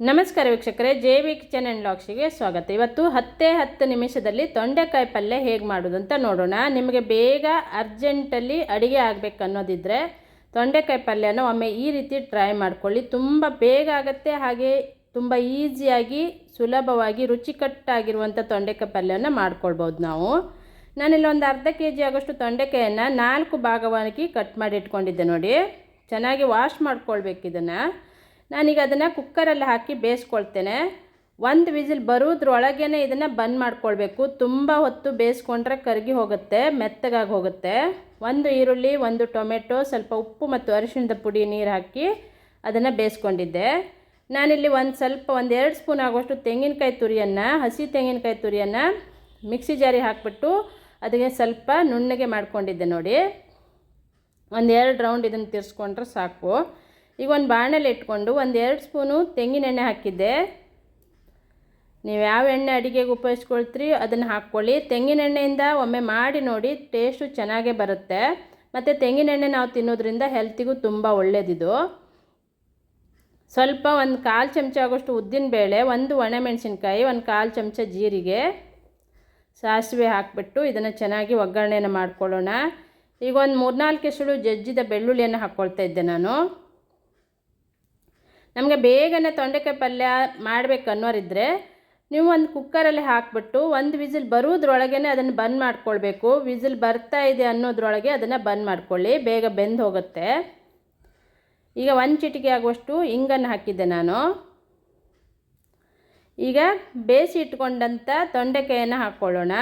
ನಮಸ್ಕಾರ ವೀಕ್ಷಕರೇ, J V kitchen and ಲಾಕ್ಸಿಗೆ ಸ್ವಾಗತ. ಇವತ್ತು ಹತ್ತೇ ಹತ್ತು ನಿಮಿಷದಲ್ಲಿ ತೊಂಡೆಕಾಯಿ ಪಲ್ಯ ಹೇಗೆ ಮಾಡೋದು ಅಂತ ನೋಡೋಣ. ನಿಮಗೆ ಬೇಗ ಅರ್ಜೆಂಟಲ್ಲಿ ಅಡುಗೆ ಆಗಬೇಕು ಅನ್ನೋದಿದ್ದರೆ ತೊಂಡೆಕಾಯಿ ಪಲ್ಯನ ಒಮ್ಮೆ ಈ ರೀತಿ ಟ್ರೈ ಮಾಡ್ಕೊಳ್ಳಿ. ತುಂಬ ಬೇಗ ಆಗುತ್ತೆ, ಹಾಗೆ ತುಂಬ ಈಸಿಯಾಗಿ, ಸುಲಭವಾಗಿ, ರುಚಿಕಟ್ಟಾಗಿರುವಂಥ ತೊಂಡೆಕಾಯಿ ಪಲ್ಯನ ಮಾಡ್ಕೊಳ್ಬೋದು ನಾವು. ನಾನಿಲ್ಲಿ ಒಂದು ಅರ್ಧ ಕೆ ಜಿ ಆಗೋಷ್ಟು ತೊಂಡೆಕಾಯನ್ನು ನಾಲ್ಕು ಭಾಗವಾಗಿ ಕಟ್ ಮಾಡಿ ಇಟ್ಕೊಂಡಿದ್ದೆ ನೋಡಿ. ಚೆನ್ನಾಗಿ ವಾಶ್ ಮಾಡ್ಕೊಳ್ಬೇಕು ಇದನ್ನು. ನಾನೀಗ ಅದನ್ನು ಕುಕ್ಕರಲ್ಲಿ ಹಾಕಿ ಬೇಯಿಸ್ಕೊಳ್ತೇನೆ. ಒಂದು ವಿಸಿಲ್ ಬರೋದ್ರೊಳಗೇ ಇದನ್ನು ಬಂದ್ ಮಾಡ್ಕೊಳ್ಬೇಕು. ತುಂಬ ಹೊತ್ತು ಬೇಯಿಸ್ಕೊಂಡ್ರೆ ಕರಗಿ ಹೋಗುತ್ತೆ, ಮೆತ್ತಗಾಗಿ ಹೋಗುತ್ತೆ. ಒಂದು ಈರುಳ್ಳಿ, ಒಂದು ಟೊಮೆಟೊ, ಸ್ವಲ್ಪ ಉಪ್ಪು ಮತ್ತು ಅರಿಶಿಣದ ಪುಡಿ ನೀರು ಹಾಕಿ ಅದನ್ನು ಬೇಯಿಸ್ಕೊಂಡಿದ್ದೆ. ನಾನಿಲ್ಲಿ ಒಂದು ಸ್ವಲ್ಪ, ಒಂದು ಎರಡು ಸ್ಪೂನ್ ಆಗುವಷ್ಟು ತೆಂಗಿನಕಾಯಿ ತುರಿಯನ್ನು, ಹಸಿ ತೆಂಗಿನಕಾಯಿ ತುರಿಯನ್ನು ಮಿಕ್ಸಿ ಜಾರಿ ಹಾಕಿಬಿಟ್ಟು ಅದಕ್ಕೆ ಸ್ವಲ್ಪ ನುಣ್ಣಗೆ ಮಾಡ್ಕೊಂಡಿದ್ದೆ ನೋಡಿ. ಒಂದು ಎರಡು ರೌಂಡ್ ಇದನ್ನು ತಿರ್ಸ್ಕೊಂಡ್ರೆ ಸಾಕು. ಈಗ ಒಂದು ಬಾಣಲೆ ಇಟ್ಕೊಂಡು ಒಂದು ಎರಡು ಸ್ಪೂನು ತೆಂಗಿನೆಣ್ಣೆ ಹಾಕಿದ್ದೆ. ನೀವು ಯಾವ ಎಣ್ಣೆ ಅಡುಗೆಗೆ ಉಪಯೋಗಿಸ್ಕೊಳ್ತೀರಿ ಅದನ್ನು ಹಾಕ್ಕೊಳ್ಳಿ. ತೆಂಗಿನ ಎಣ್ಣೆಯಿಂದ ಒಮ್ಮೆ ಮಾಡಿ ನೋಡಿ ಟೇಸ್ಟು ಚೆನ್ನಾಗೇ ಬರುತ್ತೆ. ಮತ್ತು ತೆಂಗಿನ ಎಣ್ಣೆ ನಾವು ತಿನ್ನೋದ್ರಿಂದ ಹೆಲ್ತಿಗೂ ತುಂಬ ಒಳ್ಳೆಯದಿದು ಸ್ವಲ್ಪ ಒಂದು ಕಾಲು ಚಮಚ ಆಗೋಷ್ಟು ಉದ್ದಿನಬೇಳೆ ಒಂದು ಒಣಮೆಣಸಿನ್ಕಾಯಿ, ಒಂದು ಕಾಲು ಚಮಚ ಜೀರಿಗೆ, ಸಾಸಿವೆ ಹಾಕಿಬಿಟ್ಟು ಇದನ್ನು ಚೆನ್ನಾಗಿ ಒಗ್ಗರಣೆಯನ್ನು ಮಾಡ್ಕೊಳ್ಳೋಣ. ಈಗ ಒಂದು ಮೂರ್ನಾಲ್ಕು ಎಸಳು ಜಜ್ಜಿದ ಬೆಳ್ಳುಳ್ಳಿಯನ್ನು ಹಾಕ್ಕೊಳ್ತಾ ಇದ್ದೆ ನಾನು. ನಮಗೆ ಬೇಗನೆ ತೊಂಡೆಕಾಯಿ ಪಲ್ಯ ಮಾಡಬೇಕು ಅನ್ನೋರಿದ್ದರೆ ನೀವು ಒಂದು ಕುಕ್ಕರಲ್ಲಿ ಹಾಕಿಬಿಟ್ಟು ಒಂದು ವಿಸಿಲ್ ಬರೋದ್ರೊಳಗೇ ಅದನ್ನು ಬಂದ್ ಮಾಡ್ಕೊಳ್ಬೇಕು. ವಿಸಿಲ್ ಬರ್ತಾ ಇದೆ ಅನ್ನೋದ್ರೊಳಗೆ ಅದನ್ನು ಬಂದ್ ಮಾಡ್ಕೊಳ್ಳಿ. ಬೇಗ ಬೆಂದು ಹೋಗುತ್ತೆ. ಈಗ ಒಂದು ಚಿಟಿಕೆ ಆಗುವಷ್ಟು ಇಂಗನ್ನು ಹಾಕಿದ್ದೆ ನಾನು. ಈಗ ಬೇಯಿಸಿ ಇಟ್ಕೊಂಡಂಥ ತೊಂಡೆಕಾಯನ್ನು ಹಾಕ್ಕೊಳ್ಳೋಣ.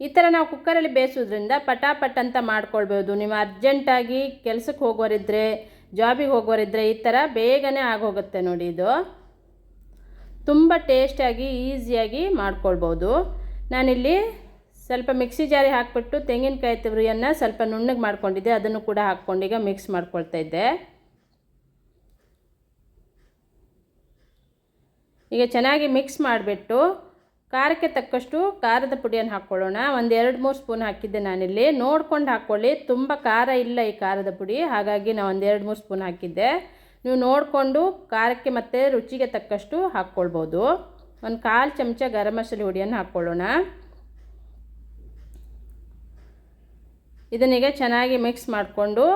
ಈ ಥರ ನಾವು ಕುಕ್ಕರಲ್ಲಿ ಬೇಯಿಸೋದ್ರಿಂದ ಪಟಾಪಟ್ ಅಂತ ಮಾಡ್ಕೊಳ್ಬೋದು. ನೀವು ಅರ್ಜೆಂಟಾಗಿ ಕೆಲಸಕ್ಕೆ ಹೋಗೋರಿದ್ದರೆ ಜಾಬಿಗೆ ಹೋಗೋರಿದ್ದರೆ ಈ ಥರ ಬೇಗನೆ ಆಗೋಗುತ್ತೆ ನೋಡಿ ಇದು. ತುಂಬ ಟೇಸ್ಟಾಗಿ ಈಸಿಯಾಗಿ ಮಾಡ್ಕೊಳ್ಬೋದು. ನಾನಿಲ್ಲಿ ಸ್ವಲ್ಪ ಮಿಕ್ಸಿ ಜಾರಿ ಹಾಕಿಬಿಟ್ಟು ತೆಂಗಿನಕಾಯಿ ತುರಿಯನ್ನು ಸ್ವಲ್ಪ ನುಣ್ಣಗೆ ಮಾಡ್ಕೊಂಡಿದ್ದೆ. ಅದನ್ನು ಕೂಡ ಹಾಕ್ಕೊಂಡೀಗ ಮಿಕ್ಸ್ ಮಾಡ್ಕೊಳ್ತಾ ಇದ್ದೆ. ಈಗ ಚೆನ್ನಾಗಿ ಮಿಕ್ಸ್ ಮಾಡಿಬಿಟ್ಟು ಖಾರಕ್ಕೆ ತಕ್ಕಷ್ಟು ಖಾರದ ಪುಡಿಯನ್ನು ಹಾಕ್ಕೊಳ್ಳೋಣ. ಒಂದು ಎರಡು ಮೂರು ಸ್ಪೂನ್ ಹಾಕಿದ್ದೆ ನಾನಿಲ್ಲಿ. ನೋಡ್ಕೊಂಡು ಹಾಕ್ಕೊಳ್ಳಿ. ತುಂಬ ಖಾರ ಇಲ್ಲ ಈ ಖಾರದ ಪುಡಿ. ಹಾಗಾಗಿ ನಾನು ಒಂದು ಎರಡು ಮೂರು ಸ್ಪೂನ್ ಹಾಕಿದ್ದೆ. ನೀವು ನೋಡಿಕೊಂಡು ಖಾರಕ್ಕೆ ಮತ್ತು ರುಚಿಗೆ ತಕ್ಕಷ್ಟು ಹಾಕ್ಕೊಳ್ಬೋದು. ಒಂದು ಕಾಲು ಚಮಚ ಗರಂ ಮಸಾಲೆ ಹುಡಿಯನ್ನು ಹಾಕ್ಕೊಳ್ಳೋಣ. ಇದನ್ನೀಗ ಚೆನ್ನಾಗಿ ಮಿಕ್ಸ್ ಮಾಡಿಕೊಂಡು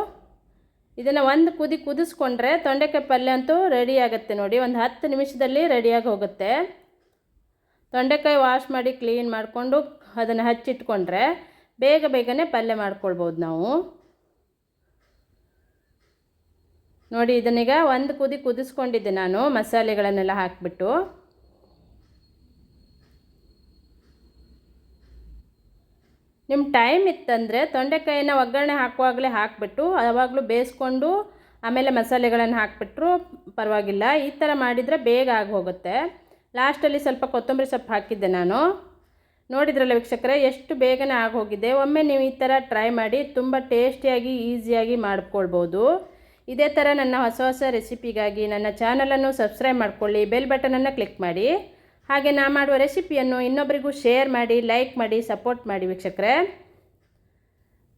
ಇದನ್ನು ಒಂದು ಕುದಿ ಕುದಿಸ್ಕೊಂಡ್ರೆ ತೊಂಡೆಕಾಯಿ ಪಲ್ಯ ಅಂತೂ ರೆಡಿ ಆಗುತ್ತೆ ನೋಡಿ. ಒಂದು ಹತ್ತು ನಿಮಿಷದಲ್ಲಿ ರೆಡಿಯಾಗಿ ಹೋಗುತ್ತೆ. ತೊಂಡೆಕಾಯಿ ವಾಶ್ ಮಾಡಿ ಕ್ಲೀನ್ ಮಾಡಿಕೊಂಡು ಅದನ್ನು ಹಚ್ಚಿಟ್ಕೊಂಡ್ರೆ ಬೇಗ ಬೇಗನೆ ಪಲ್ಯ ಮಾಡ್ಕೊಳ್ಬೋದು ನಾವು. ನೋಡಿ ಇದನ್ನೀಗ ಒಂದು ಕುದಿ ಕುದಿಸ್ಕೊಂಡಿದ್ದೆ ನಾನು ಮಸಾಲೆಗಳನ್ನೆಲ್ಲ ಹಾಕಿಬಿಟ್ಟು. ನಿಮ್ಮ ಟೈಮ್ ಇತ್ತಂದರೆ ತೊಂಡೆಕಾಯಿನ ಒಗ್ಗರಣೆ ಹಾಕುವಾಗಲೇ ಹಾಕಿಬಿಟ್ಟು ಯಾವಾಗಲೂ ಬೇಯಿಸ್ಕೊಂಡು ಆಮೇಲೆ ಮಸಾಲೆಗಳನ್ನು ಹಾಕಿಬಿಟ್ರು ಪರವಾಗಿಲ್ಲ. ಈ ಥರ ಮಾಡಿದರೆ ಬೇಗ ಆಗಿ ಹೋಗುತ್ತೆ ಲಾಸ್ಟಲ್ಲಿ ಸ್ವಲ್ಪ ಕೊತ್ತಂಬರಿ ಸೊಪ್ಪು ಹಾಕಿದ್ದೆ ನಾನು. ನೋಡಿದ್ರಲ್ಲ ವೀಕ್ಷಕರೇ, ಎಷ್ಟು ಬೇಗನೆ ಆಗೋಗಿದೆ. ಒಮ್ಮೆ ನೀವು ಈ ಥರ ಟ್ರೈ ಮಾಡಿ ತುಂಬ ಟೇಸ್ಟಿಯಾಗಿ ಈಸಿಯಾಗಿ ಮಾಡ್ಕೊಳ್ಬೋದು. ಇದೇ ಥರ ನನ್ನ ಹೊಸ ಹೊಸ ರೆಸಿಪಿಗಾಗಿ ನನ್ನ ಚಾನಲನ್ನು ಸಬ್ಸ್ಕ್ರೈಬ್ ಮಾಡ್ಕೊಳ್ಳಿ ಬೆಲ್ ಬಟನನ್ನು ಕ್ಲಿಕ್ ಮಾಡಿ. ಹಾಗೆ ನಾ ಮಾಡುವ ರೆಸಿಪಿಯನ್ನು ಇನ್ನೊಬ್ಬರಿಗೂ ಶೇರ್ ಮಾಡಿ ಲೈಕ್ ಮಾಡಿ ಸಪೋರ್ಟ್ ಮಾಡಿ ವೀಕ್ಷಕರೇ.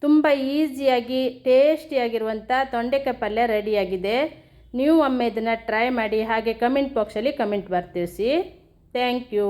ತುಂಬ ಈಸಿಯಾಗಿ ಟೇಸ್ಟಿಯಾಗಿರುವಂಥ ತೊಂಡೆಕಾಯಿ ಪಲ್ಯ ರೆಡಿಯಾಗಿದೆ ನೀವು ಒಮ್ಮೆ ಇದನ್ನು ಟ್ರೈ ಮಾಡಿ ಹಾಗೆ ಕಮೆಂಟ್ ಬಾಕ್ಸಲ್ಲಿ ಕಮೆಂಟ್ ಬರ್ತಿರಿಸಿ ಥ್ಯಾಂಕ್ ಯು